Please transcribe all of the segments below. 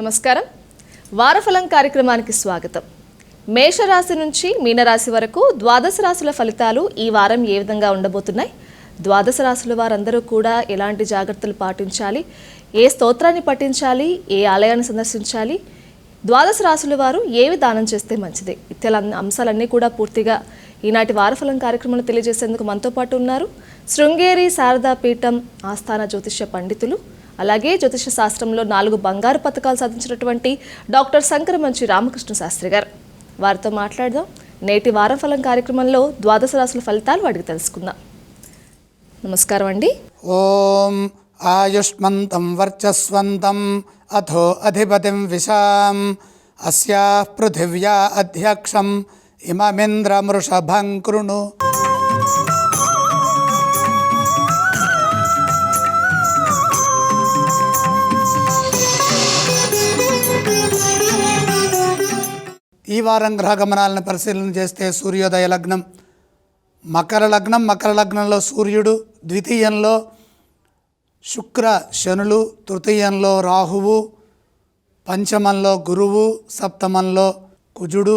నమస్కారం. వారఫలం కార్యక్రమానికి స్వాగతం. మేషరాశి నుంచి మీనరాశి వరకు ద్వాదశ రాశుల ఫలితాలు ఈ వారం ఏ విధంగా ఉండబోతున్నాయి? ద్వాదశ రాశుల వారందరూ కూడా ఎలాంటి జాగ్రత్తలు పాటించాలి? ఏ స్తోత్రాన్ని పఠించాలి? ఏ ఆలయాన్ని సందర్శించాలి? ద్వాదశ రాశుల వారు ఏవి దానం చేస్తే మంచిది? ఇతర అంశాలన్నీ కూడా పూర్తిగా ఈనాటి వారఫలం కార్యక్రమంలో తెలియజేసేందుకు మనతో పాటు ఉన్నారు శృంగేరి శారదా పీఠం ఆస్థాన జ్యోతిష్య పండితులు అలాగే జ్యోతిష శాస్త్రంలో నాలుగు బంగారు పథకాలు సాధించినటువంటి డాక్టర్ శంకరమంచి రామకృష్ణ శాస్త్రి గారు. వారితో మాట్లాడదాం. నేటి వారం ఫలం కార్యక్రమంలో ద్వాదశ రాసుల ఫలితాలు వాడికి తెలుసుకుందాం. నమస్కారం అండి. ఓం ఆయుష్మంతం వర్చస్వంతం అథో అధిపతిం విశాం. అస్యా పృథివ్యా అధ్యక్షం. ఇమమింద్రమృషభం కృణు ఈ వారం గ్రహ గమనాలను పరిశీలన చేస్తే సూర్యోదయ లగ్నం మకర లగ్నం మకర లగ్నంలో సూర్యుడు ద్వితీయంలో శుక్ర శనులు తృతీయంలో రాహువు పంచమంలో గురువు సప్తమంలో కుజుడు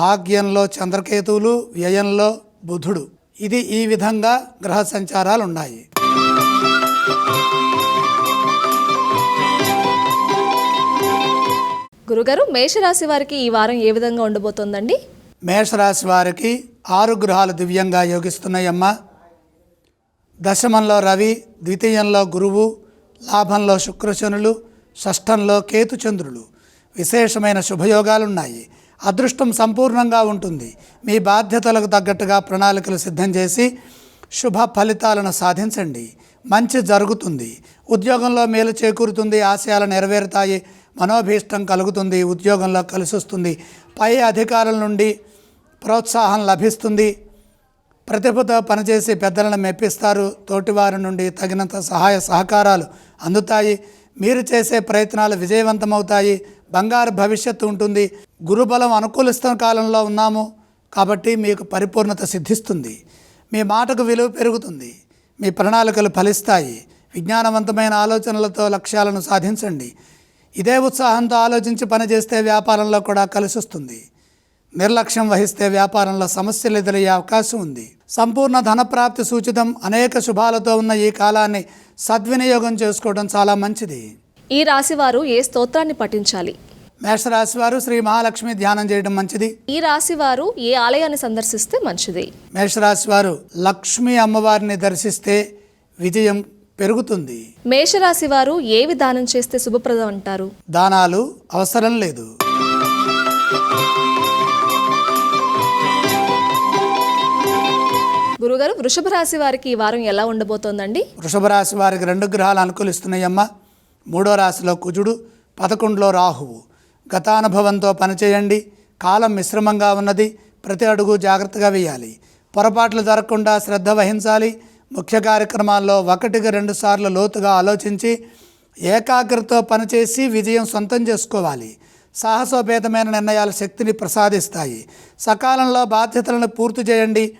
భాగ్యంలో చంద్రకేతువులు వ్యయంలో బుధుడు. ఇది ఈ విధంగా గ్రహ సంచారాలు ఉన్నాయి గురుగారు మేషరాశి వారికి ఈ వారం ఏ విధంగా ఉండబోతోందండి? మేషరాశి వారికి ఆరు గ్రహాలు దివ్యంగా యోగిస్తున్నాయమ్మా. దశమంలో రవి ద్వితీయంలో గురువు లాభంలో శుక్రశనులు షష్ఠంలో కేతుచంద్రులు. విశేషమైన శుభయోగాలున్నాయి. అదృష్టం సంపూర్ణంగా ఉంటుంది. మీ బాధ్యతలకు తగ్గట్టుగా ప్రణాళికలు సిద్ధం చేసి శుభ ఫలితాలను సాధించండి. మంచి జరుగుతుంది. ఉద్యోగంలో మేలు చేకూరుతుంది. ఆశయాలు నెరవేరుతాయి. మనోభీష్టం కలుగుతుంది ఉద్యోగంలో కలిసి వస్తుంది పై అధికారుల నుండి ప్రోత్సాహం లభిస్తుంది. ప్రతిభతో పనిచేసి పెద్దలను మెప్పిస్తారు. తోటివారి నుండి తగినంత సహాయ సహకారాలు అందుతాయి. మీరు చేసే ప్రయత్నాలు విజయవంతమవుతాయి. బంగారు భవిష్యత్తు ఉంటుంది. గురుబలం అనుకూలిస్తున్న కాలంలో ఉన్నాము కాబట్టి మీకు పరిపూర్ణత సిద్ధిస్తుంది. మీ మాటకు విలువ పెరుగుతుంది. మీ ప్రణాళికలు ఫలిస్తాయి. విజ్ఞానవంతమైన ఆలోచనలతో లక్ష్యాలను సాధించండి. ఇదే ఉత్సాహంతో ఆలోచించి పనిచేస్తే వ్యాపారంలో కూడా కలిసి వస్తుంది నిర్లక్ష్యం వహిస్తే వ్యాపారంలో సమస్యలు ఎదురయ్యే అవకాశం ఉంది. సంపూర్ణ ధనప్రాప్తి సూచితం అనేక శుభాలతో ఉన్న ఈ కాలాన్ని సద్వినియోగం చేసుకోవడం చాలా మంచిది. ఈ రాశి వారు ఏ స్తోత్రాన్ని పఠించాలి? మేషరాశి వారు శ్రీ మహాలక్ష్మి ధ్యానం చేయడం మంచిది. ఈ రాశి వారు ఏ ఆలయాన్ని సందర్శిస్తే మంచిది? మేషరాశి వారు లక్ష్మీ అమ్మవారిని దర్శిస్తే విజయం పెరుగుతుంది. మేషరాశి వారు ఏవి దానం చేస్తే శుభప్రదం అంటారు? దానాలు అవసరం లేదు. గురుగారు వృషభ రాశి వారికి ఈ వారం ఎలా ఉండబోతోందండి? వృషభ రాశి వారికి రెండు గ్రహాలు అనుకూలిస్తున్నాయమ్మ. మూడో రాశిలో కుజుడు పదకొండులో రాహువు. గతానుభవంతో పనిచేయండి. కాలం మిశ్రమంగా ఉన్నది. ప్రతి అడుగు జాగ్రత్తగా వేయాలి. పొరపాట్లు జరగకుండా శ్రద్ధ వహించాలి. ముఖ్య కార్యక్రమాల్లో ఒకటికి రెండు సార్లు లోతుగా ఆలోచించి ఏకాగ్రతతో పనిచేసి విజయం సొంతం చేసుకోవాలి. సాహసోపేతమైన నిర్ణయాలు శక్తిని ప్రసాదిస్తాయి. సకాలంలో బాధ్యతలను పూర్తి చేయండి.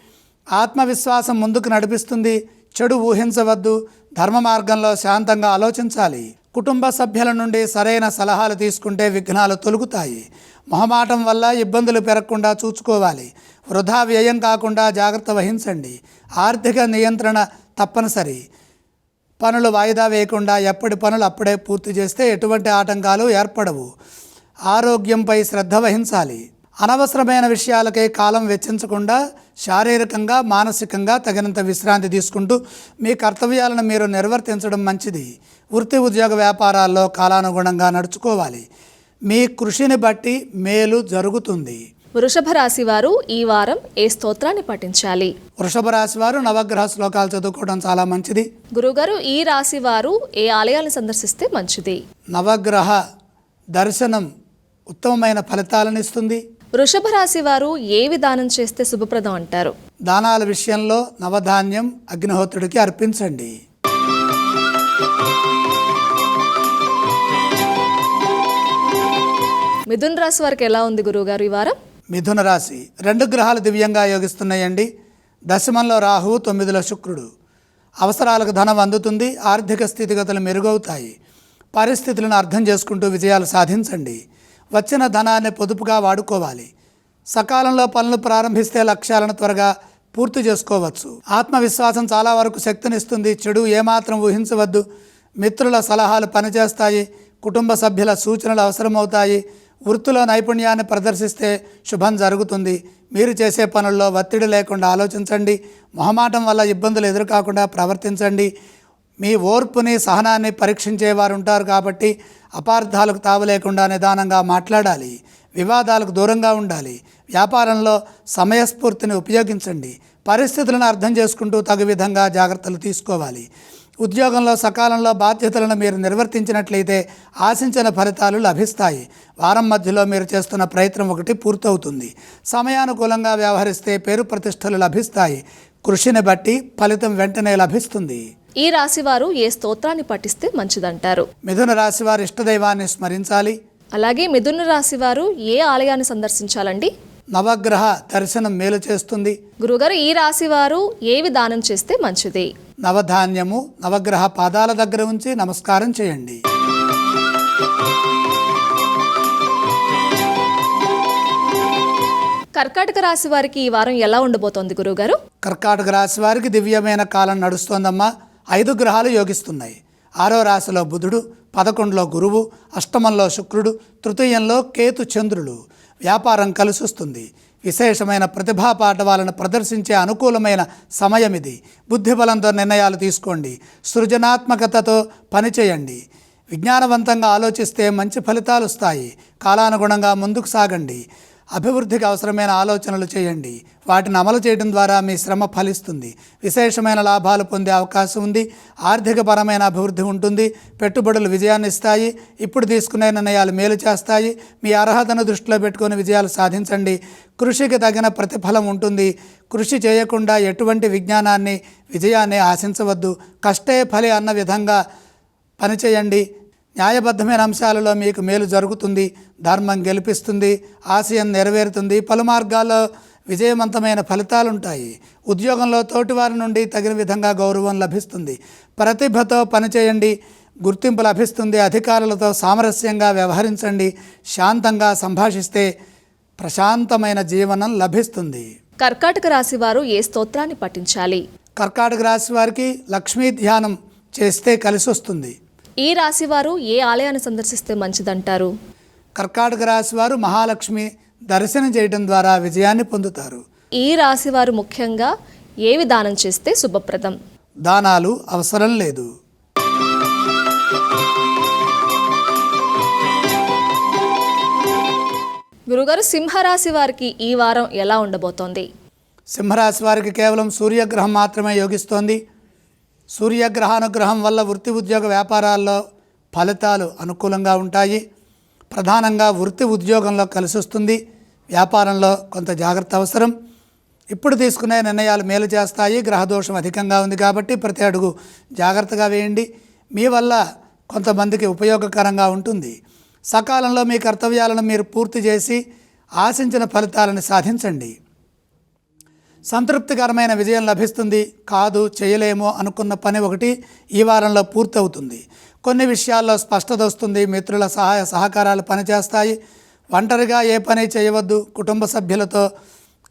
ఆత్మవిశ్వాసం ముందుకు నడిపిస్తుంది. చెడు ఊహించవద్దు. ధర్మ మార్గంలో శాంతంగా ఆలోచించాలి. కుటుంబ సభ్యుల నుండి సరైన సలహాలు తీసుకుంటే విఘ్నాలు తొలుగుతాయి. మొహమాటం వల్ల ఇబ్బందులు పెరగకుండా చూసుకోవాలి వృధా వ్యయం కాకుండా జాగ్రత్త వహించండి. ఆర్థిక నియంత్రణ తప్పనిసరి. పనులు వాయిదా వేయకుండా ఎప్పటి పనులు అప్పుడే పూర్తి చేస్తే ఎటువంటి ఆటంకాలు ఏర్పడవు. ఆరోగ్యంపై శ్రద్ధ వహించాలి. అనవసరమైన విషయాలకై కాలం వెచ్చించకుండా శారీరకంగా మానసికంగా తగినంత విశ్రాంతి తీసుకుంటూ మీ కర్తవ్యాలను మీరు నిర్వర్తించడం మంచిది. వృత్తి ఉద్యోగ వ్యాపారాల్లో కాలానుగుణంగా నడుచుకోవాలి. మీ కృషిని బట్టి మేలు జరుగుతుంది. వృషభ రాశి వారు ఈ వారం ఏ స్తోత్రాన్ని పఠించాలి? వృషభ రాశి వారు నవగ్రహ శ్లోకాలు చదువుకోవడం చాలా మంచిది. గురుగారు ఈ రాశి వారు ఏ ఆలయాన్ని సందర్శిస్తే మంచిది? నవగ్రహ దర్శనం ఉత్తమమైన ఫలితాలను ఇస్తుంది. వృషభ రాశి వారు ఏ విధానం చేస్తే శుభప్రదం అంటారు? దానాల విషయంలో నవధాన్యం అగ్నిహోత్రుడికి అర్పించండి. మిథున్ రాశి వారికి ఎలా ఉంది గురువుగారు ఈ వారం? మిథున రాశి. రెండు గ్రహాలు దివ్యంగా యోగిస్తున్నాయండి. దశమంలో రాహువు తొమ్మిదిలో శుక్రుడు. అవసరాలకు ధనం అందుతుంది ఆర్థిక స్థితిగతులు మెరుగవుతాయి. పరిస్థితులను అర్థం చేసుకుంటూ విజయాలు సాధించండి. వచ్చిన ధనాన్ని పొదుపుగా వాడుకోవాలి. సకాలంలో పనులు ప్రారంభిస్తే లక్ష్యాలను త్వరగా పూర్తి చేసుకోవచ్చు. ఆత్మవిశ్వాసం చాలా వరకు శక్తినిస్తుంది. చెడు ఏమాత్రం ఊహించవద్దు. మిత్రుల సలహాలు పనిచేస్తాయి. కుటుంబ సభ్యుల సూచనలు అవసరమవుతాయి. వృత్తిలో నైపుణ్యాన్ని ప్రదర్శిస్తే శుభం జరుగుతుంది. మీరు చేసే పనుల్లో ఒత్తిడి లేకుండా ఆలోచించండి. మొహమాటం వల్ల ఇబ్బందులు ఎదురుకాకుండా ప్రవర్తించండి. మీ ఓర్పుని సహనాన్ని పరీక్షించేవారు ఉంటారు కాబట్టి అపార్థాలకు తావు లేకుండా నిదానంగా మాట్లాడాలి. వివాదాలకు దూరంగా ఉండాలి. వ్యాపారంలో సమయస్ఫూర్తిని ఉపయోగించండి. పరిస్థితులను అర్థం చేసుకుంటూ తగు విధంగా జాగ్రత్తలు తీసుకోవాలి. ఉద్యోగంలో సకాలంలో బాధ్యతలను మీరు నిర్వర్తించినట్లయితే ఆశించిన ఫలితాలు లభిస్తాయి. వారం మధ్యలో మీరు చేస్తున్న ప్రయత్నం ఒకటి పూర్తవుతుంది. సమయానుకూలంగా వ్యవహరిస్తే పేరు ప్రతిష్టలు లభిస్తాయి. కృషిని బట్టి ఫలితం వెంటనే లభిస్తుంది. ఈ రాశి వారు ఏ స్తోత్రాన్ని పఠిస్తే మంచిదంటారు? మిథున రాశి వారి ఇష్టదైవాన్ని స్మరించాలి. అలాగే మిథున రాశి వారు ఏ ఆలయాన్ని సందర్శించాలండి? నవగ్రహ దర్శనం మేలు చేస్తుంది. గురుగారు ఈ రాశి వారు ఏవి దానం చేస్తే మంచిది? నవధాన్యము నవగ్రహ పాదాల దగ్గర ఉంచి నమస్కారం చేయండి. కర్కాటక రాశి వారికి ఈ వారం ఎలా ఉండబోతోంది గురుగారు? కర్కాటక రాశి వారికి దివ్యమైన కాలం నడుస్తోందమ్మా. ఐదు గ్రహాలు యోగిస్తున్నాయి. ఆరో రాశిలో బుధుడు పదకొండులో గురువు అష్టమంలో శుక్రుడు తృతీయంలో కేతు చంద్రులు. వ్యాపారం కలిసొస్తుంది. విశేషమైన ప్రతిభా పాఠవాలను ప్రదర్శించే అనుకూలమైన సమయం ఇది బుద్ధిబలంతో నిర్ణయాలు తీసుకోండి. సృజనాత్మకతతో పనిచేయండి విజ్ఞానవంతంగా ఆలోచిస్తే మంచి ఫలితాలు వస్తాయి. కాలానుగుణంగా ముందుకు సాగండి. అభివృద్ధికి అవసరమైన ఆలోచనలు చేయండి. వాటిని అమలు చేయడం ద్వారా మీ శ్రమ ఫలిస్తుంది. విశేషమైన లాభాలు పొందే అవకాశం ఉంది. ఆర్థికపరమైన అభివృద్ధి ఉంటుంది. పెట్టుబడులు విజయాన్ని ఇస్తాయి. ఇప్పుడు తీసుకునే నిర్ణయాలు మేలు చేస్తాయి. మీ అర్హతను దృష్టిలో పెట్టుకొని విజయాలు సాధించండి. కృషికి తగిన ప్రతిఫలం ఉంటుంది. కృషి చేయకుండా ఎటువంటి విజ్ఞానాన్ని విజయాన్ని ఆశించవద్దు. కష్టే ఫలి అన్న విధంగా పనిచేయండి. న్యాయబద్ధమైన అంశాలలో మీకు మేలు జరుగుతుంది. ధర్మం గెలిపిస్తుంది. ఆశయం నెరవేరుతుంది. పలు మార్గాల్లో విజయవంతమైన ఫలితాలు ఉంటాయి ఉద్యోగంలో తోటివారి నుండి తగిన విధంగా గౌరవం లభిస్తుంది. ప్రతిభతో పనిచేయండి. గుర్తింపు లభిస్తుంది. అధికారులతో సామరస్యంగా వ్యవహరించండి. శాంతంగా సంభాషిస్తే ప్రశాంతమైన జీవనం లభిస్తుంది. కర్కాటక రాశి వారు ఏ స్తోత్రాన్ని పఠించాలి? కర్కాటక రాశి వారికి లక్ష్మీ ధ్యానం చేస్తే కలిసి వస్తుంది ఈ రాశి వారు ఏ ఆలయాన్ని సందర్శిస్తే మంచిదంటారు? కర్కాటక రాశి వారు మహాలక్ష్మి దర్శనం చేయడం ద్వారా విజయాన్ని పొందుతారు. ఈ రాశి వారు ముఖ్యంగా ఏవి దానం చేస్తే శుభప్రదం? దానాలు అవసరం లేదు. గురుగారు సింహరాశి వారికి ఈ వారం ఎలా ఉండబోతోంది? సింహరాశి వారికి కేవలం సూర్యగ్రహం మాత్రమే యోగిస్తోంది. సూర్యగ్రహానుగ్రహం వల్ల వృత్తి ఉద్యోగ వ్యాపారాల్లో ఫలితాలు అనుకూలంగా ఉంటాయి. ప్రధానంగా వృత్తి ఉద్యోగంలో కలిసి వస్తుంది. వ్యాపారంలో కొంత జాగ్రత్త అవసరం. ఇప్పుడు తీసుకునే నిర్ణయాలు మేలు చేస్తాయి. గ్రహదోషం అధికంగా ఉంది కాబట్టి ప్రతి అడుగు జాగ్రత్తగా వేయండి. మీ వల్ల కొంతమందికి ఉపయోగకరంగా ఉంటుంది. సకాలంలో మీ కర్తవ్యాలను మీరు పూర్తి చేసి ఆశించిన ఫలితాలను సాధించండి. సంతృప్తికరమైన విజయం లభిస్తుంది. కాదు చేయలేమో అనుకున్న పని ఒకటి ఈ వారంలో పూర్తవుతుంది. కొన్ని విషయాల్లో స్పష్టత వస్తుంది. మిత్రుల సహాయ సహకారాలు పనిచేస్తాయి. ఒంటరిగా ఏ పని చేయవద్దు. కుటుంబ సభ్యులతో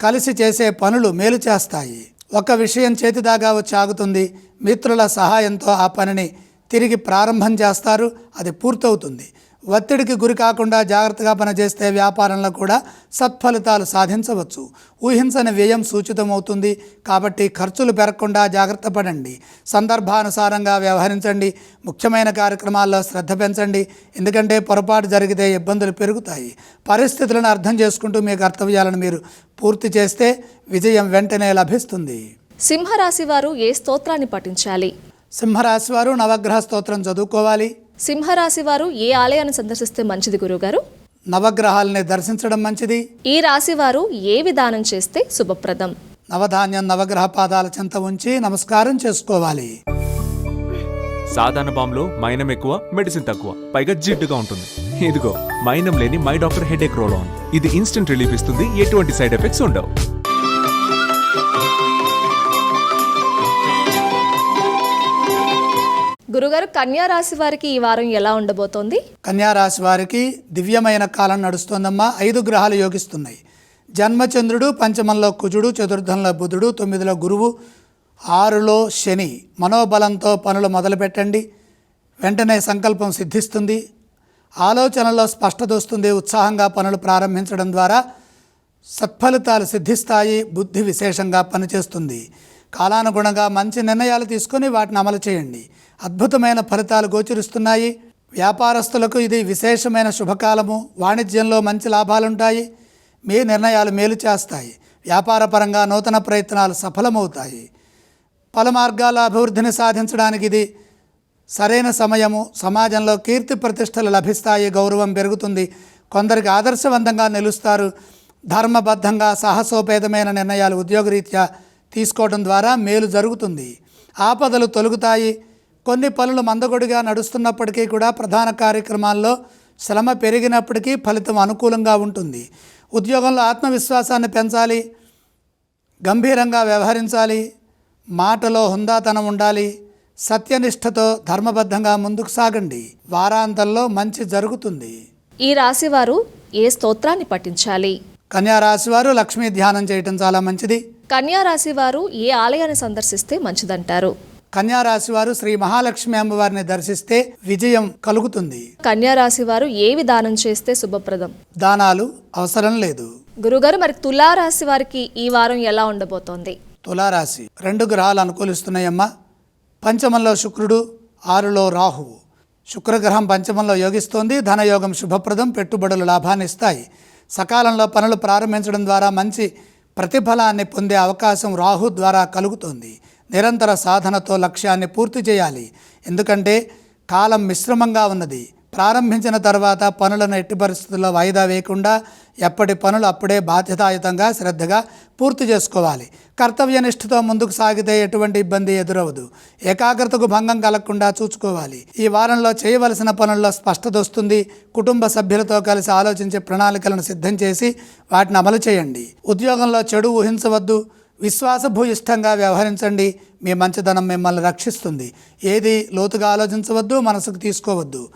కలిసి చేసే పనులు మేలు చేస్తాయి. ఒక విషయం చేతిదాగా వచ్చి ఆగుతుంది. మిత్రుల సహాయంతో ఆ పనిని తిరిగి ప్రారంభం చేస్తారు. అది పూర్తవుతుంది. ఒత్తిడికి గురి కాకుండా జాగ్రత్తగా పనిచేస్తే వ్యాపారంలో కూడా సత్ఫలితాలు సాధించవచ్చు. ఊహించని వ్యయం సూచితమవుతుంది. కాబట్టి ఖర్చులు పెరగకుండా జాగ్రత్త పడండి. సందర్భానుసారంగా వ్యవహరించండి. ముఖ్యమైన కార్యక్రమాల్లో శ్రద్ధ పెంచండి. ఎందుకంటే పొరపాటు జరిగితే ఇబ్బందులు పెరుగుతాయి. పరిస్థితులను అర్థం చేసుకుంటూ మీ కర్తవ్యాలను మీరు పూర్తి చేస్తే విజయం వెంటనే లభిస్తుంది. సింహరాశి వారు ఏ స్తోత్రాన్ని పఠించాలి? సింహరాశి వారు నవగ్రహ స్తోత్రం చదువుకోవాలి. సింహరాశి వారు ఏ ఆలయాన్ని సందర్శిస్తే మంచిది గురుగారు నవగ్రహాలని దర్శించడం మంచిది. ఈ రాశి వారు ఏ విధానం చేస్తే శుభప్రదం? నవధాన్యం నవగ్రహ పాదాల చెంత ఉంచి నమస్కారం చేసుకోవాలి. సాధారణ బాంబులో మైనం ఎక్కువ మెడిసిన్ తక్కువ. పైగా జిడ్డుగా ఉంటుంది. ఇదిగో మైనం లేని my doctor headache roll on. ఇది ఇన్స్టెంట్ రిలీఫ్ ఇస్తుంది ఎటువంటి సైడ్ ఎఫెక్ట్స్ ఉండవు. గురుగారు కన్యా రాశి వారికి ఈ వారం ఎలా ఉండబోతోంది? కన్యారాశి వారికి దివ్యమైన కాలం నడుస్తోందమ్మా. ఐదు గ్రహాలు యోగిస్తున్నాయి. జన్మచంద్రుడు పంచమంలో కుజుడు చతుర్థంలో బుధుడు తొమ్మిదిలో గురువు ఆరులో శని. మనోబలంతో పనులు మొదలుపెట్టండి. వెంటనే సంకల్పం సిద్ధిస్తుంది. ఆలోచనలో స్పష్టత వస్తుంది. ఉత్సాహంగా పనులు ప్రారంభించడం ద్వారా సత్ఫలితాలు సిద్ధిస్తాయి. బుద్ధి విశేషంగా పనిచేస్తుంది. కాలానుగుణంగా మంచి నిర్ణయాలు తీసుకొని వాటిని అమలు చేయండి. అద్భుతమైన ఫలితాలు గోచరిస్తున్నాయి. వ్యాపారస్తులకు ఇది విశేషమైన శుభకాలము. వాణిజ్యంలో మంచి లాభాలుంటాయి. మీ నిర్ణయాలు మేలు చేస్తాయి. వ్యాపారపరంగా నూతన ప్రయత్నాలు సఫలమవుతాయి. పలు మార్గాల అభివృద్ధిని సాధించడానికి ఇది సరైన సమయము. సమాజంలో కీర్తి ప్రతిష్టలు లభిస్తాయి. గౌరవం పెరుగుతుంది. కొందరికి ఆదర్శవంతంగా నిలుస్తారు. ధర్మబద్ధంగా సాహసోపేతమైన నిర్ణయాలు ఉద్యోగరీత్యా తీసుకోవడం ద్వారా మేలు జరుగుతుంది. ఆపదలు తొలుగుతాయి. కొన్ని పనులు మందగొడిగా నడుస్తున్నప్పటికీ కూడా ప్రధాన కార్యక్రమాల్లో శ్రమ పెరిగినప్పటికీ ఫలితం అనుకూలంగా ఉంటుంది. ఉద్యోగంలో ఆత్మవిశ్వాసాన్ని పెంచాలి గంభీరంగా వ్యవహరించాలి మాటలో హుందాతనం ఉండాలి సత్యనిష్టతో ధర్మబద్ధంగా ముందుకు సాగండి. వారాంతంలో మంచి జరుగుతుంది. ఈ రాశి వారు ఏ స్తోత్రాన్ని పఠించాలి? కన్యా రాశి వారు లక్ష్మీ ధ్యానం చేయటం చాలా మంచిది. కన్యా రాశి వారు ఏ ఆలయాన్ని సందర్శిస్తే మంచిదంటారు? కన్యా రాశి వారు శ్రీ మహాలక్ష్మి అమ్మవారిని దర్శిస్తే విజయం కలుగుతుంది. కన్యా రాశి వారు ఏవి దానం చేస్తే శుభప్రదం? దానాలు అవసరం లేదు. గురుగారు మరి తులా రాశి వారికి ఈ వారం ఎలా ఉండబోతోంది? తులారాశి రెండు గ్రహాలు అనుకూలిస్తున్నాయమ్మా. పంచమంలో శుక్రుడు ఆరులో రాహువు. శుక్రగ్రహం పంచమంలో యోగిస్తోంది. ధనయోగం శుభప్రదం పెట్టుబడులు లాభాన్ని ఇస్తాయి. సకాలంలో పనులు ప్రారంభించడం ద్వారా మంచి ప్రతిఫలాన్ని పొందే అవకాశం రాహు ద్వారా కలుగుతోంది. నిరంతర సాధనతో లక్ష్యాన్ని పూర్తి చేయాలి. ఎందుకంటే కాలం మిశ్రమంగా ఉన్నది. ప్రారంభించిన తర్వాత పనులను ఎట్టి పరిస్థితుల్లో వాయిదా వేయకుండా ఎప్పటి పనులు అప్పుడే బాధ్యతాయుతంగా శ్రద్ధగా పూర్తి చేసుకోవాలి. కర్తవ్యనిష్ఠతో ముందుకు సాగితే ఎటువంటి ఇబ్బంది ఎదురవదు. ఏకాగ్రతకు భంగం కలగకుండా చూసుకోవాలి. ఈ వారంలో చేయవలసిన పనుల్లో స్పష్టత వస్తుంది. కుటుంబ సభ్యులతో కలిసి ఆలోచించే ప్రణాళికలను సిద్ధం చేసి వాటిని అమలు చేయండి. ఉద్యోగంలో చెడు ఊహించవద్దు. విశ్వాసభూయిష్టంగా వ్యవహరించండి. మీ మంచిదనం మిమ్మల్ని రక్షిస్తుంది. ఏది లోతుగా ఆలోచించవద్దు మనసుకు తీసుకోవద్దు.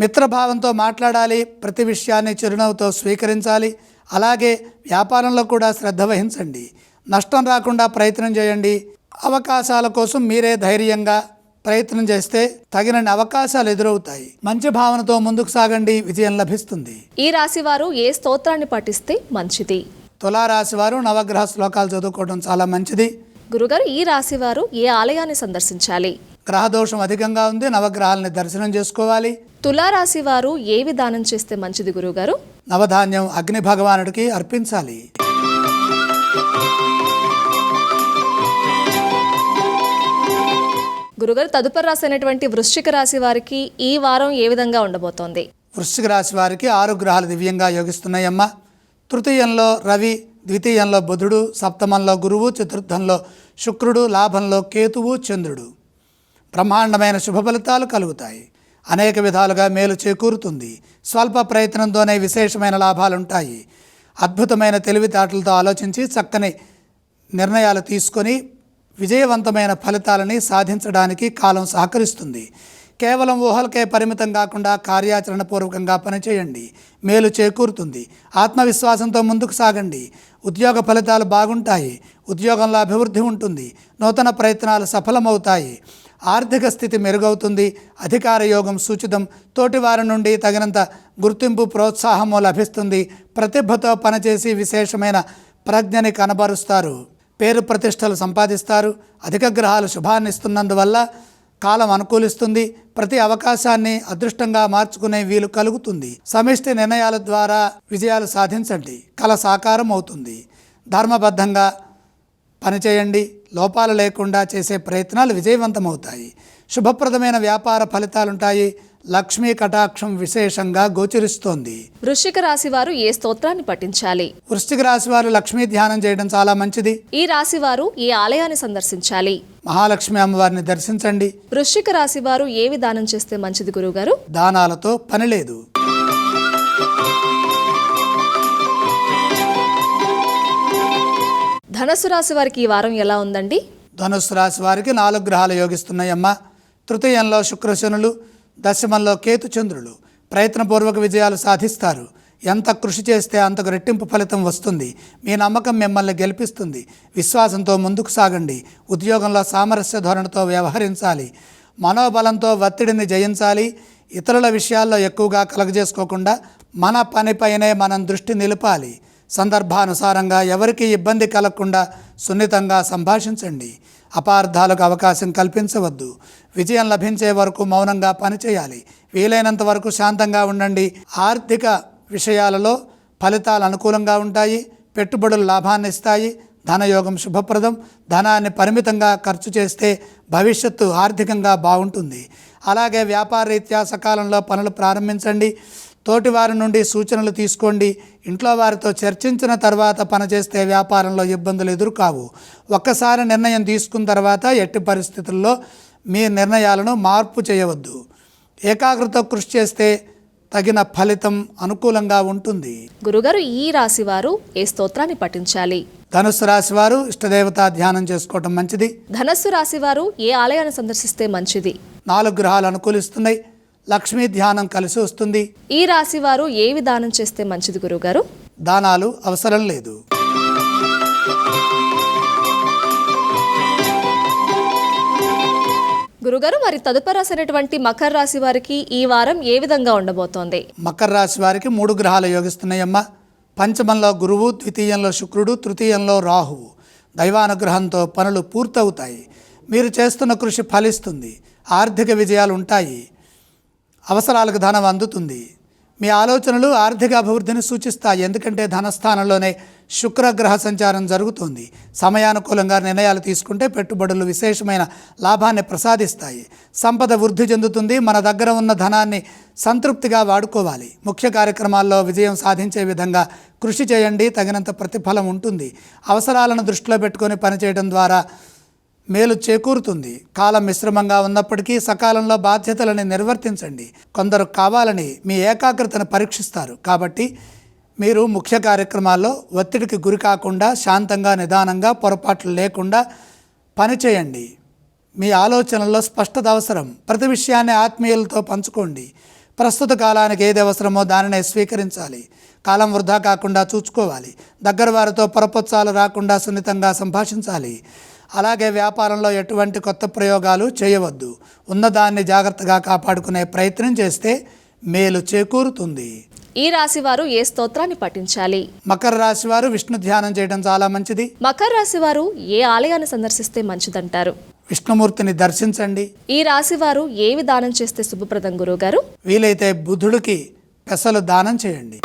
మిత్రభావంతో మాట్లాడాలి ప్రతి విషయాన్ని చిరునవ్వుతో స్వీకరించాలి. అలాగే వ్యాపారంలో కూడా శ్రద్ధ వహించండి. నష్టం రాకుండా ప్రయత్నం చేయండి. అవకాశాల కోసం మీరే ధైర్యంగా ప్రయత్నం చేస్తే తగినన్ని అవకాశాలు ఎదురవుతాయి. మంచి భావనతో ముందుకు సాగండి విజయం లభిస్తుంది. ఈ రాశి వారు ఏ స్తోత్రాన్ని పఠిస్తే మంచిది? తులారాశి వారు నవగ్రహ శ్లోకాలు చదువుకోవడం చాలా మంచిది. గురుగారు ఈ రాశి వారు ఏ ఆలయాన్ని సందర్శించాలి? గ్రహదోషం అధికంగా ఉంది నవగ్రహాలని దర్శనం చేసుకోవాలి. తులారాశి వారు ఏ విధానం చేస్తే మంచిది గురుగారు? నవధాన్యం అగ్ని భగవానుడికి అర్పించాలి. గురుగారు తదుపరి రాశి అయినటువంటి వృశ్చిక రాశి వారికి ఈ వారం ఏ విధంగా ఉండబోతోంది? వృశ్చిక రాశి వారికి ఆరు గ్రహాలు దివ్యంగా యోగిస్తున్నాయమ్మ. తృతీయంలో రవి ద్వితీయంలో బుధుడు సప్తమంలో గురువు చతుర్థంలో శుక్రుడు లాభంలో కేతువు చంద్రుడు. బ్రహ్మాండమైన శుభ ఫలితాలు కలుగుతాయి. అనేక విధాలుగా మేలు చేకూరుతుంది. స్వల్ప ప్రయత్నంతోనే విశేషమైన లాభాలుంటాయి. అద్భుతమైన తెలివితేటలతో ఆలోచించి చక్కని నిర్ణయాలు తీసుకొని విజయవంతమైన ఫలితాలని సాధించడానికి కాలం సహకరిస్తుంది. కేవలం ఊహలకే పరిమితం కాకుండా కార్యాచరణ పూర్వకంగా పనిచేయండి. మేలు చేకూరుతుంది. ఆత్మవిశ్వాసంతో ముందుకు సాగండి. ఉద్యోగ ఫలితాలు బాగుంటాయి. ఉద్యోగంలో అభివృద్ధి ఉంటుంది. నూతన ప్రయత్నాలు సఫలమవుతాయి. ఆర్థిక స్థితి మెరుగవుతుంది. అధికార యోగం సూచితం. తోటివారి నుండి తగినంత గుర్తింపు ప్రోత్సాహము లభిస్తుంది. ప్రతిభతో పనిచేసి విశేషమైన ప్రజ్ఞని కనబరుస్తారు. పేరు ప్రతిష్టలు సంపాదిస్తారు. అధిక గ్రహాలు శుభాన్నిస్తున్నందువల్ల కాలం అనుకూలిస్తుంది ప్రతి అవకాశాన్ని అదృష్టంగా మార్చుకునే వీలు కలుగుతుంది. సమిష్టి నిర్ణయాల ద్వారా విజయాలు సాధించండి కళ సాకారం అవుతుంది. ధర్మబద్ధంగా పనిచేయండి లోపాలు లేకుండా చేసే ప్రయత్నాలు విజయవంతమవుతాయి. శుభప్రదమైన వ్యాపార ఫలితాలుంటాయి లక్ష్మీ కటాక్షం విశేషంగా గోచరిస్తోంది. వృశ్చిక రాశి వారు ఏ స్తోత్రాన్ని పఠించాలి? వృశ్చిక రాశి వారు లక్ష్మీ ధ్యానం చేయడం చాలా మంచిది. ఈ రాశి వారు ఏ ఆలయాన్ని సందర్శించాలి? మహాలక్ష్మి అమ్మవారిని దర్శించండి. వృశ్చిక రాశి వారు ఏ విధానం చేస్తే మంచిది గురుగారు దానాలతో పని లేదు. ధనస్సు రాశి వారికి ఈ వారం ఎలా ఉందండి? ధనుస్సు రాశి వారికి నాలుగు గ్రహాలు యోగిస్తున్నాయమ్మ. తృతీయంలో శుక్రశనులు దశమంలో కేతుచంద్రులు ప్రయత్నపూర్వక విజయాలు సాధిస్తారు. ఎంత కృషి చేస్తే అంతకు రెట్టింపు ఫలితం వస్తుంది. మీ నమ్మకం మిమ్మల్ని గెలిపిస్తుంది. విశ్వాసంతో ముందుకు సాగండి. ఉద్యోగంలో సామరస్య ధోరణితో వ్యవహరించాలి. మనోబలంతో ఒత్తిడిని జయించాలి. ఇతరుల విషయాల్లో ఎక్కువగా కలగజేసుకోకుండా మన పనిపైనే మనం దృష్టి నిలపాలి. సందర్భానుసారంగా ఎవరికి ఇబ్బంది కలగకుండా సున్నితంగా సంభాషించండి. అపార్థాలకు అవకాశం కల్పించవద్దు. విజయం లభించే వరకు మౌనంగా పనిచేయాలి. వీలైనంత వరకు శాంతంగా ఉండండి. ఆర్థిక విషయాలలో ఫలితాలు అనుకూలంగా ఉంటాయి. పెట్టుబడులు లాభాన్ని ఇస్తాయి. ధనయోగం శుభప్రదం. ధనాన్ని పరిమితంగా ఖర్చు చేస్తే భవిష్యత్తు ఆర్థికంగా బాగుంటుంది. అలాగే వ్యాపార రీత్యా సకాలంలో పనులు ప్రారంభించండి. తోటివారి నుండి సూచనలు తీసుకోండి. ఇంట్లో వారితో చర్చించిన తర్వాత పనిచేస్తే వ్యాపారంలో ఇబ్బందులు ఎదురుకావు. ఒక్కసారి నిర్ణయం తీసుకున్న తర్వాత ఎట్టి పరిస్థితుల్లో మీ నిర్ణయాలను మార్పు చేయవద్దు. ఏకాగ్రత కృషి చేస్తే తగిన ఫలితం అనుకూలంగా ఉంటుంది. గురుగారు ఈ రాశి వారు ఏ స్తోత్రాన్ని పఠించాలి? ధనుస్సు రాశి వారు ఇష్టదేవతా ధ్యానం చేసుకోవటం మంచిది. ధనస్సు రాశి వారు ఏ ఆలయాన్ని సందర్శిస్తే మంచిది? నాలుగు గ్రహాలు అనుకూలిస్తున్నాయి. లక్ష్మీ ధ్యానం కలిసి వస్తుంది. ఈ రాశి వారు ఏ విధానం చేస్తే మంచిది గురుగారు? దానాలు అవసరం లేదు. గురుగారు మరి తదుపరి రాసినటువంటి మకర రాశి వారికి ఈ వారం ఏ విధంగా ఉండబోతోంది? మకర రాశి వారికి మూడు గ్రహాలు యోగిస్తున్నాయమ్మా. పంచమంలో గురువు ద్వితీయంలో శుక్రుడు తృతీయంలో రాహువు. దైవానుగ్రహంతో పనులు పూర్తవుతాయి. మీరు చేస్తున్న కృషి ఫలిస్తుంది. ఆర్థిక విజయాలు ఉంటాయి. అవసరాలకు ధనం అందుతుంది. మీ ఆలోచనలు ఆర్థిక అభివృద్ధిని సూచిస్తాయి. ఎందుకంటే ధనస్థానంలోనే శుక్రగ్రహ సంచారం జరుగుతుంది. సమయానుకూలంగా నిర్ణయాలు తీసుకుంటే పెట్టుబడులు విశేషమైన లాభాన్ని ప్రసాదిస్తాయి. సంపద వృద్ధి చెందుతుంది. మన దగ్గర ఉన్న ధనాన్ని సంతృప్తిగా వాడుకోవాలి. ముఖ్య కార్యక్రమాల్లో విజయం సాధించే విధంగా కృషి చేయండి. తగినంత ప్రతిఫలం ఉంటుంది. అవసరాలను దృష్టిలో పెట్టుకొని పనిచేయడం ద్వారా మేలు చేకూరుతుంది. కాలం మిశ్రమంగా ఉన్నప్పటికీ సకాలంలో బాధ్యతలను నిర్వర్తించండి. కొందరు కావాలని మీ ఏకాగ్రతను పరీక్షిస్తారు. కాబట్టి మీరు ముఖ్య కార్యక్రమాల్లో ఒత్తిడికి గురి కాకుండా శాంతంగా నిదానంగా పొరపాట్లు లేకుండా పనిచేయండి మీ ఆలోచనల్లో స్పష్టత అవసరం. ప్రతి విషయాన్ని ఆత్మీయులతో పంచుకోండి. ప్రస్తుత కాలానికి ఏది అవసరమో దానినే స్వీకరించాలి. కాలం వృధా కాకుండా చూసుకోవాలి దగ్గర వారితో పొరపొచ్చాలు రాకుండా సున్నితంగా సంభాషించాలి. అలాగే వ్యాపారంలో ఎటువంటి కొత్త ప్రయోగాలు చేయవద్దు. ఉన్నదాన్ని జాగ్రత్తగా కాపాడుకునే ప్రయత్నం చేస్తే మేలు చేకూరుతుంది. ఈ రాశి వారు ఏ స్తోత్రాన్ని పఠించాలి? మకర రాశి వారు విష్ణు ధ్యానం చేయడం చాలా మంచిది. మకర రాశి వారు ఏ ఆలయాన్ని సందర్శిస్తే మంచిదంటారు? విష్ణుమూర్తిని దర్శించండి. ఈ రాశి వారు ఏ విధానం చేస్తే శుభప్రదం గురుగారు వీలైతే బుధుడికి పెసలు దానం చేయండి.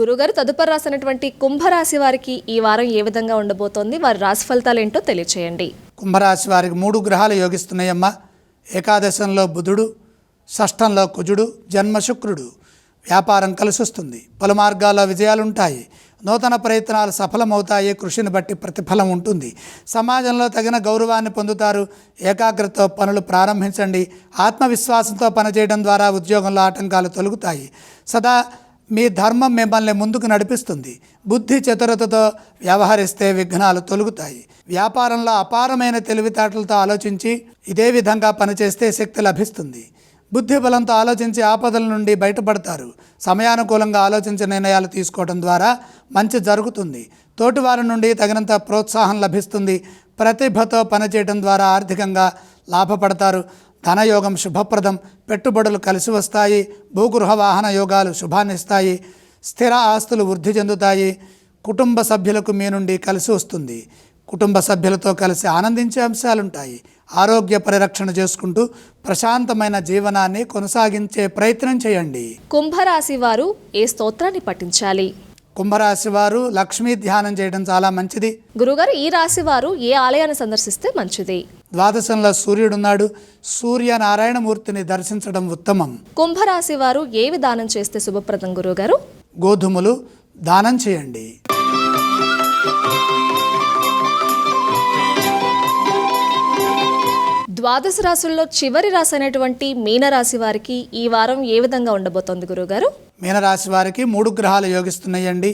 గురుగారు తదుపరి రాసినటువంటి కుంభరాశి వారికి ఈ వారం ఏ విధంగా ఉండబోతోంది? వారి రాశి ఫలితాలు ఏంటో తెలియచేయండి. కుంభరాశి వారికి మూడు గ్రహాలు యోగిస్తున్నాయమ్మా. ఏకాదశంలో బుధుడు షష్టంలో కుజుడు జన్మ శుక్రుడు వ్యాపారం కలిసొస్తుంది. పలు మార్గాల్లో విజయాలుంటాయి. నూతన ప్రయత్నాలు సఫలమవుతాయి. కృషిని బట్టి ప్రతిఫలం ఉంటుంది. సమాజంలో తగిన గౌరవాన్ని పొందుతారు. ఏకాగ్రతతో పనులు ప్రారంభించండి. ఆత్మవిశ్వాసంతో పనిచేయడం ద్వారా ఉద్యోగంలో ఆటంకాలు తొలుగుతాయి. సదా మీ ధర్మం మిమ్మల్ని ముందుకు నడిపిస్తుంది. బుద్ధి చతురతతో వ్యవహరిస్తే విఘ్నాలు తొలుగుతాయి. వ్యాపారంలో అపారమైన తెలివితేటలతో ఆలోచించి ఇదే విధంగా పనిచేస్తే శక్తి లభిస్తుంది. బుద్ధి బలంతో ఆలోచించి ఆపదల నుండి బయటపడతారు. సమయానుకూలంగా ఆలోచించి నిర్ణయాలు తీసుకోవడం ద్వారా మంచి జరుగుతుంది. తోటివారి నుండి తగినంత ప్రోత్సాహం లభిస్తుంది. ప్రతిభతో పనిచేయడం ద్వారా ఆర్థికంగా లాభపడతారు. ధనయోగం శుభప్రదం పెట్టుబడులు కలిసి వస్తాయి భూగృహ వాహన యోగాలు శుభాన్నిస్తాయి స్థిర ఆస్తులు వృద్ధి చెందుతాయి కుటుంబ సభ్యులకు మీ నుండి కలిసి వస్తుంది. కుటుంబ సభ్యులతో కలిసి ఆనందించే అంశాలుంటాయి. ఆరోగ్య పరిరక్షణ చేసుకుంటూ ప్రశాంతమైన జీవనాన్ని కొనసాగించే ప్రయత్నం చేయండి. కుంభరాశి వారు ఏ స్తోత్రాన్ని పఠించాలి? కుంభరాశి వారు లక్ష్మీ ధ్యానం చేయడం చాలా మంచిది. గురుగారు ఈ రాశి వారు ఏ ఆలయాన్ని సందర్శిస్తే మంచిది? ద్వాదశంలో సూర్యుడున్నాడు. సూర్యనారాయణమూర్తిని దర్శించడం ఉత్తమం. కుంభరాశి వారు ఏ విధానం చేస్తే శుభప్రదం గురుగారు గోధుమలు దానం చేయండి. ద్వాదశ రాశుల్లో చివరి రాశి అయినటువంటి మీనరాశి వారికి ఈ వారం ఏ విధంగా ఉండబోతోంది గురుగారు మీనరాశి వారికి మూడు గ్రహాలు యోగిస్తున్నాయండి.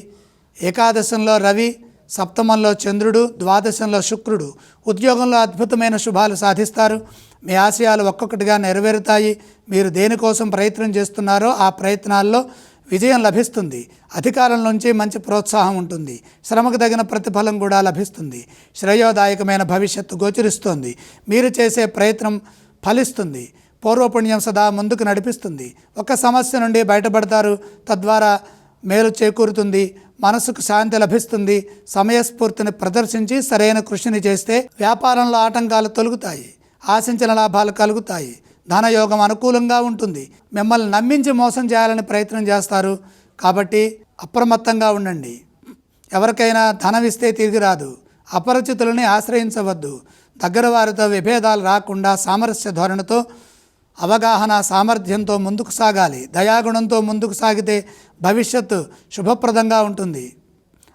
ఏకాదశంలో రవి సప్తమంలో చంద్రుడు ద్వాదశంలో శుక్రుడు ఉద్యోగంలో అద్భుతమైన శుభాలు సాధిస్తారు. మీ ఆశయాలు ఒక్కొక్కటిగా నెరవేరుతాయి. మీరు దేనికోసం ప్రయత్నం చేస్తున్నారో ఆ ప్రయత్నాల్లో విజయం లభిస్తుంది. అధికారం నుంచి మంచి ప్రోత్సాహం ఉంటుంది. శ్రమకు తగిన ప్రతిఫలం కూడా లభిస్తుంది. శ్రేయోదాయకమైన భవిష్యత్తు గోచరిస్తోంది. మీరు చేసే ప్రయత్నం ఫలిస్తుంది. పూర్వపుణ్యం సదా ముందుకు నడిపిస్తుంది. ఒక సమస్య నుండి బయటపడతారు. తద్వారా మేలు చేకూరుతుంది మనసుకు శాంతి లభిస్తుంది సమయస్ఫూర్తిని ప్రదర్శించి సరైన కృషిని చేస్తే వ్యాపారంలో ఆటంకాలు తొలుగుతాయి ఆశించిన లాభాలు కలుగుతాయి ధనయోగం అనుకూలంగా ఉంటుంది. మిమ్మల్ని నమ్మించి మోసం చేయాలని ప్రయత్నం చేస్తారు కాబట్టి అప్రమత్తంగా ఉండండి. ఎవరికైనా ధనం ఇస్తే తిరిగి రాదు అపరిచితులని ఆశ్రయించవద్దు. దగ్గర వారితో విభేదాలు రాకుండా సామరస్య ధోరణితో అవగాహన సామర్థ్యంతో ముందుకు సాగాలి దయాగుణంతో ముందుకు సాగితే భవిష్యత్తు శుభప్రదంగా ఉంటుంది.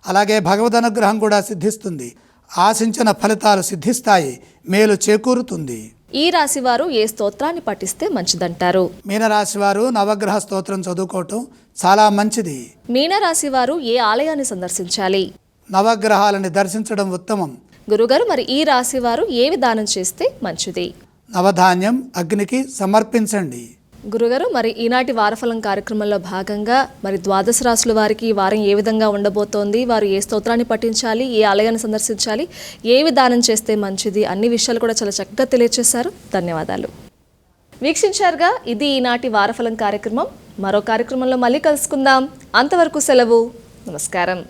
అలాగే భగవద్ అనుగ్రహం కూడా సిద్ధిస్తుంది. ఆశించిన ఫలితాలు సిద్ధిస్తాయి. మేలు చేకూరుతుంది. ఈ రాశి వారు ఏ స్తోత్రాన్ని పఠిస్తే మంచిదంటారు? మీనరాశి వారు నవగ్రహ స్తోత్రం చదువుకోవటం చాలా మంచిది. మీనరాశి వారు ఏ ఆలయాన్ని సందర్శించాలి? నవగ్రహాలని దర్శించడం ఉత్తమం. గురుగారు మరి ఈ రాశి వారు ఏవి దానం చేస్తే మంచిది? నవధాన్యం అగ్నికి సమర్పించండి. గురుగారు మరి ఈనాటి వారఫలం కార్యక్రమంలో భాగంగా మరి ద్వాదశ రాసుల వారికి ఈ వారం ఏ విధంగా ఉండబోతోంది? వారు ఏ స్తోత్రాన్ని పఠించాలి? ఏ ఆలయాన్ని సందర్శించాలి? ఏ విధానం చేస్తే మంచిది? అన్ని విషయాలు కూడా చాలా చక్కగా తెలియజేశారు ధన్యవాదాలు. వీక్షించారుగా ఇది ఈనాటి వారఫలం కార్యక్రమం. మరో కార్యక్రమంలో మళ్ళీ కలుసుకుందాం. అంతవరకు సెలవు. నమస్కారం.